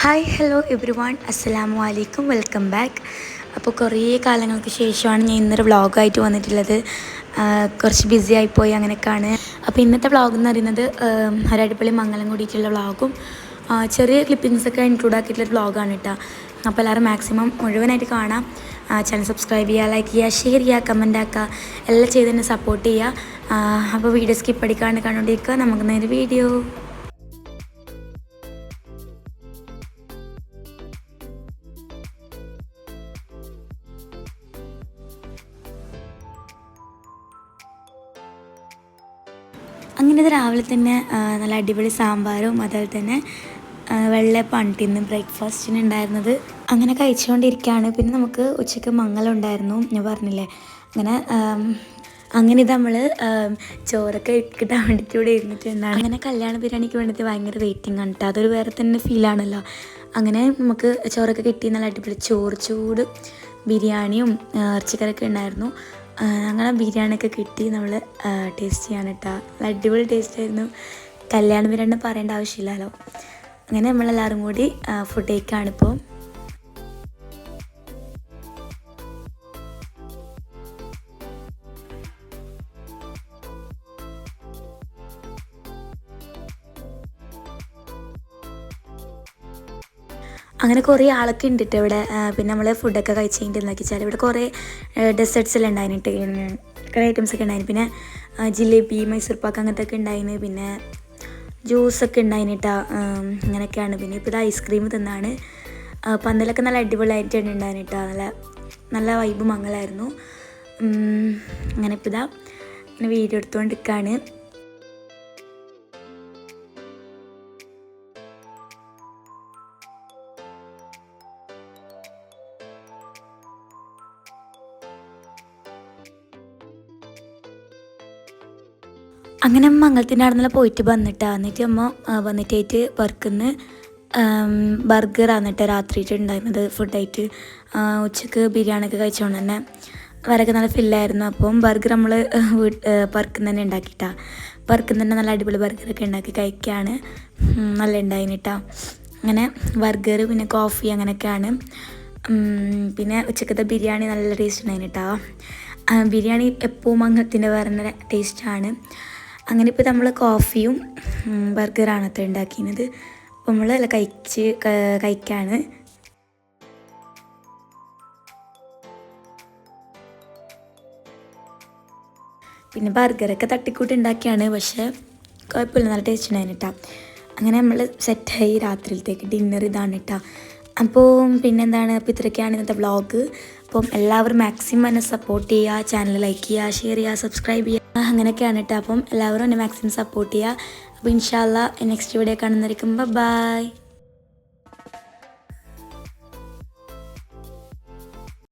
Hi hello every one അസ്സലാമു അലൈക്കും welcome back അപ്പോൾ കുറേ കാലങ്ങൾക്ക് ശേഷമാണ് ഞാൻ ഇന്നൊരു വ്ളോഗായിട്ട് വന്നിട്ടുള്ളത്. കുറച്ച് ബിസി ആയിപ്പോയി അങ്ങനെയൊക്കെയാണ്. അപ്പോൾ ഇന്നത്തെ വ്ളോഗ് എന്ന് പറയുന്നത് ഒരടിപൊളി മംഗലം കൂടിയിട്ടുള്ള വ്ളോഗും ചെറിയ ക്ലിപ്പിങ്സൊക്കെ ഇൻക്ലൂഡ് ആക്കിയിട്ടുള്ള വ്ളോഗാണ് കേട്ടോ അപ്പോൾ എല്ലാവരും മാക്സിമം മുഴുവനായിട്ട് കാണാം. ചാനൽ സബ്സ്ക്രൈബ് ചെയ്യുക ലൈക്ക് ചെയ്യുക ഷെയർ ചെയ്യുക കമന്റ് ആക്കുക എല്ലാം ചെയ്ത് തന്നെ സപ്പോർട്ട് ചെയ്യുക. അപ്പോൾ വീഡിയോ സ്കിപ്പ് അടിക്കാണ്ട് കണ്ടുകൊണ്ടിരിക്കുക നമുക്ക് നേരെ വീഡിയോ അങ്ങനെ ഇത് രാവിലെ തന്നെ നല്ല അടിപൊളി സാമ്പാറും അതുപോലെ തന്നെ ആ, വെള്ളയപ്പമാണ് ഇന്ന് ബ്രേക്ക്ഫാസ്റ്റിന് ഉണ്ടായിരുന്നത്. അങ്ങനെ കഴിച്ചുകൊണ്ടിരിക്കുകയാണ്. പിന്നെ നമുക്ക് ഉച്ചയ്ക്ക് മംഗലം ഉണ്ടായിരുന്നു. ഞാൻ പറഞ്ഞില്ലേ? അങ്ങനെ അങ്ങനെ ഇത് നമ്മൾ ചോറൊക്കെ കിട്ടാൻ വേണ്ടിയിട്ട് ഇവിടെ ഇരുന്നിട്ടുണ്ടാണ് അങ്ങനെ കല്യാണ ബിരിയാണിക്ക് വേണ്ടിയിട്ട് ഭയങ്കര വെയിറ്റിംഗ് ആണ് കേട്ടോ അതൊരു വേറെ തന്നെ ഫീലാണല്ലോ അങ്ങനെ നമുക്ക് ചോറൊക്കെ കിട്ടി. നല്ല അടിപൊളി ചോറ് ചൂട് ബിരിയാണിയും ഇറച്ചിക്കറിയൊക്കെ ഉണ്ടായിരുന്നു. അങ്ങനെ ബിരിയാണിയൊക്കെ കിട്ടി. നമ്മൾ ടേസ്റ്റ് ചെയ്യാൻ കേട്ടോ നല്ല അടിപൊളി ടേസ്റ്റ് ആയിരുന്നു. കല്യാണ ബിരിയാണി പറയേണ്ട ആവശ്യമില്ലല്ലോ. അങ്ങനെ നമ്മളെല്ലാവരും കൂടി ഫുഡ് കഴിക്കാണിപ്പോൾ അങ്ങനെ കുറേ ആളൊക്കെ ഉണ്ട് ട്ടോ ഇവിടെ പിന്നെ നമ്മൾ ഫുഡൊക്കെ കഴിച്ച് കഴിഞ്ഞിട്ട് വെച്ചാൽ ഇവിടെ കുറേ ഡെസേർട്സ് എല്ലാം ഉണ്ടായിട്ട് കുറേ ഐറ്റംസ് ഒക്കെ ഉണ്ടായിരുന്നു പിന്നെ ജിലേബി മൈസൂർ പാക്ക് അങ്ങനത്തെ ഒക്കെ ഉണ്ടായിരുന്നു പിന്നെ ജ്യൂസൊക്കെ ഉണ്ടായിട്ടാ അങ്ങനെയൊക്കെയാണ് പിന്നെ ഇപ്പോൾ ഇത് ഐസ്ക്രീം തിന്നാണ്. പന്തലൊക്കെ നല്ല അടിപൊളിയായിട്ടാണ് ഉണ്ടായിട്ടാ നല്ല നല്ല വൈബ് മംഗലായിരുന്നു. അങ്ങനെ ഇപ്പോൾ ഇതാ ഇങ്ങനെ വീഡിയോ എടുത്തുകൊണ്ടിരിക്കുകയാണ് അങ്ങനെ അമ്മ മംഗളത്തിന്റെ അവിടെ പോയിട്ട് വന്നിട്ടാ. എന്നിട്ട് അമ്മ വന്നിട്ടായിട്ട് വർക്കിന്ന് ബർഗർ ആന്നിട്ട് രാത്രിയിട്ട് ഉണ്ടായിരുന്നത് ഫുഡായിട്ട്. ഉച്ചയ്ക്ക് ബിരിയാണി ഒക്കെ കഴിച്ചുകൊണ്ട് തന്നെ വരൊക്കെ നല്ല ഫില്ലായിരുന്നു. അപ്പം ബർഗർ നമ്മൾ വർക്കിൽ തന്നെ ഉണ്ടാക്കിയിട്ടാ. വർക്കിൽ തന്നെ നല്ല അടിപൊളി ബർഗറൊക്കെ ഉണ്ടാക്കി കഴിക്കുകയാണ് നല്ല ഉണ്ടായിട്ടാ അങ്ങനെ ബർഗർ പിന്നെ കോഫി അങ്ങനെയൊക്കെയാണ്. പിന്നെ ഉച്ചക്കത്തെ ബിരിയാണി നല്ല ടേസ്റ്റ് ഉണ്ടായിട്ടാ ബിരിയാണി എപ്പോഴും അങ്ങനത്തിന്റെ വേറെ ടേസ്റ്റാണ്. അങ്ങനെ ഇപ്പോൾ നമ്മൾ കോഫിയും ബർഗറാണ് അത്ര ഉണ്ടാക്കിയത് അപ്പോൾ നമ്മൾ അല്ല കഴിച്ച് കഴിക്കാണ്. പിന്നെ ബർഗറൊക്കെ തട്ടിക്കൂട്ടി ഉണ്ടാക്കിയാണ് പക്ഷേ കുഴപ്പമില്ല നല്ല ടേസ്റ്റ് ഉണ്ടായിരുന്നു കേട്ടോ അങ്ങനെ നമ്മൾ സെറ്റായി രാത്രിയിലത്തേക്ക് ഡിന്നർ ഇതാണ് കേട്ടോ അപ്പോൾ പിന്നെന്താണ് അപ്പോൾ ഇത്രയൊക്കെയാണ് ഇന്നത്തെ വ്ളോഗ് അപ്പം എല്ലാവരും മാക്സിമം എന്നെ സപ്പോർട്ട് ചെയ്യുക ചാനൽ ലൈക്ക് ചെയ്യുക ഷെയർ ചെയ്യുക സബ്സ്ക്രൈബ് ചെയ്യുക അങ്ങനെയൊക്കെയാണ് കേട്ടോ അപ്പം എല്ലാവരും എന്നെ മാക്സിമം സപ്പോർട്ട് ചെയ്യുക. അപ്പോൾ ഇൻഷാല്ല നെക്സ്റ്റ് വീഡിയോ കാണുന്നതായിരിക്കും ബൈ